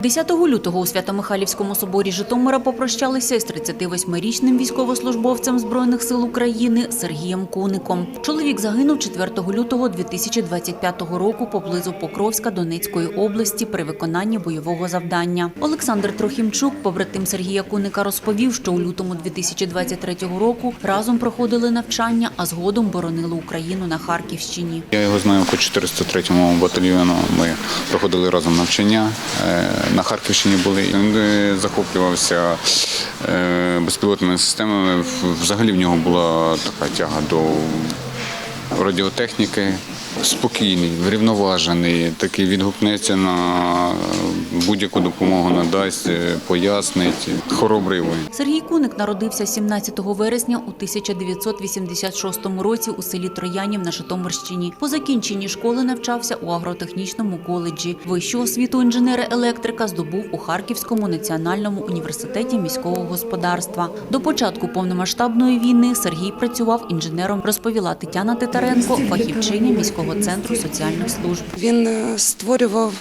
10 лютого у Свято-Михайлівському соборі Житомира попрощалися із 38-річним військовослужбовцем Збройних сил України Сергієм Куником. Чоловік загинув 4 лютого 2025 року поблизу Покровська Донецької області при виконанні бойового завдання. Олександр Трохімчук, побратим Сергія Куника, розповів, що у лютому 2023 року разом проходили навчання, а згодом боронили Україну на Харківщині. Я його знаю по 403-му батальйону. Ми проходили разом навчання. На Харківщині були. Він е, захоплювався е, безпілотними системами. Взагалі в нього була така тяга до радіотехніки. Спокійний, врівноважений, такий відгукнеться на будь-яку допомогу, надасть, е, пояснить. Хоробрий. Сергій Куник народився 17 вересня у 1986 році у селі Троянів на Житомирщині. По закінченні школи навчався у агротехнічному коледжі. Вищу освіту інженера-електрика здобув у Харківському національному університеті міського господарства. До початку повномасштабної війни Сергій працював інженером, розповіла Тетяна Титаренко, фахівчиня міського центру соціальних служб. Він е, створював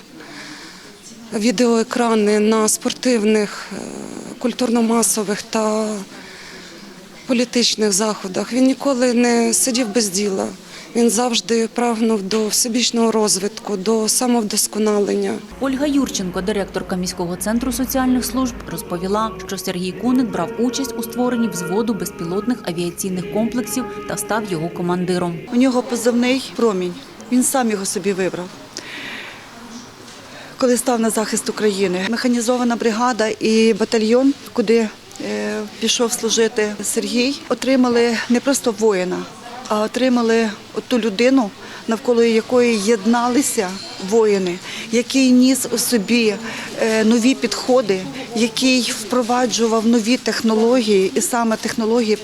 відеоекрани на спортивних, е, культурно-масових та політичних заходах. Він ніколи не сидів без діла. Він завжди прагнув до всебічного розвитку, до самовдосконалення. Ольга Юрченко, директорка міського центру соціальних служб, розповіла, що Сергій Куник брав участь у створенні взводу безпілотних авіаційних комплексів та став його командиром. У нього позивний промінь. Він сам його собі вибрав. Коли став на захист України, механізована бригада і батальйон, куди е, пішов служити Сергій, отримали не просто воїна, а отримали ту людину, навколо якої єдналися воїни, який ніс у собі е, нові підходи, який впроваджував нові технології, і саме технології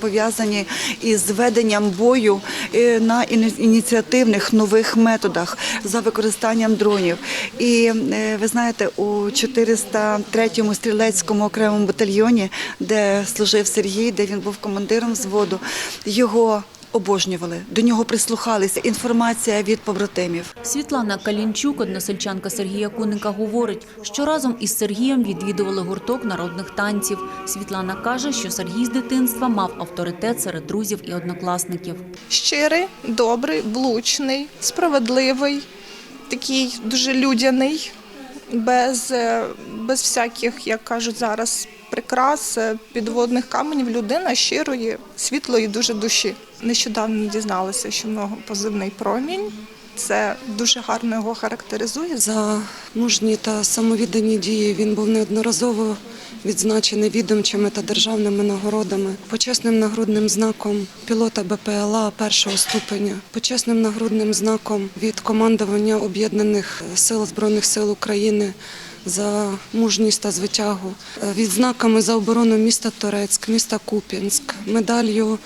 пов'язані- із веденням бою е, на іні- ініціативних нових методах за використанням дронів. І е, ви знаєте, у 403-му стрілецькому окремому батальйоні, де служив Сергій, де він був командиром взводу, його обожнювали, до нього прислухалися. Інформація від побратимів. Світлана Калінчук, односельчанка Сергія Куника, говорить, що разом із Сергієм відвідували гурток народних танців. Світлана каже, що Сергій з дитинства мав авторитет серед друзів і однокласників. щирий, добрий, влучний, справедливий, такий дуже людяний, без, е, без всяких, як кажуть зараз, прикрас, е, підводних каменів, людина щирої, світлої дуже душі. Нещодавно дізналася, що в нього позивний промінь. Це дуже гарно його характеризує. За мужні та самовіддані дії він був неодноразово відзначений відомчими та державними нагородами, почесним нагрудним знаком пілота БПЛА першого ступеня, почесним нагрудним знаком від командування Об'єднаних сил Збройних сил України. За мужність та звитягу, е, відзнаками за оборону міста Торецьк, міста Куп'янськ, медаллю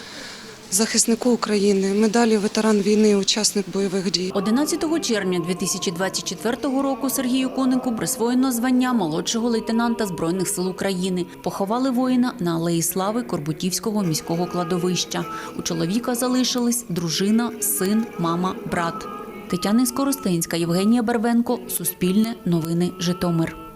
захиснику України, медаллю ветеран війни, учасник бойових дій. 11 червня 2024 року Сергію Конику присвоєно звання молодшого лейтенанта Збройних сил України. Поховали воїна на Алеї Слави Корбутівського міського кладовища. У чоловіка залишились дружина, син, мама, брат. Тетяна Скоростенська, Євгенія Барвенко, Суспільне, Новини, Житомир.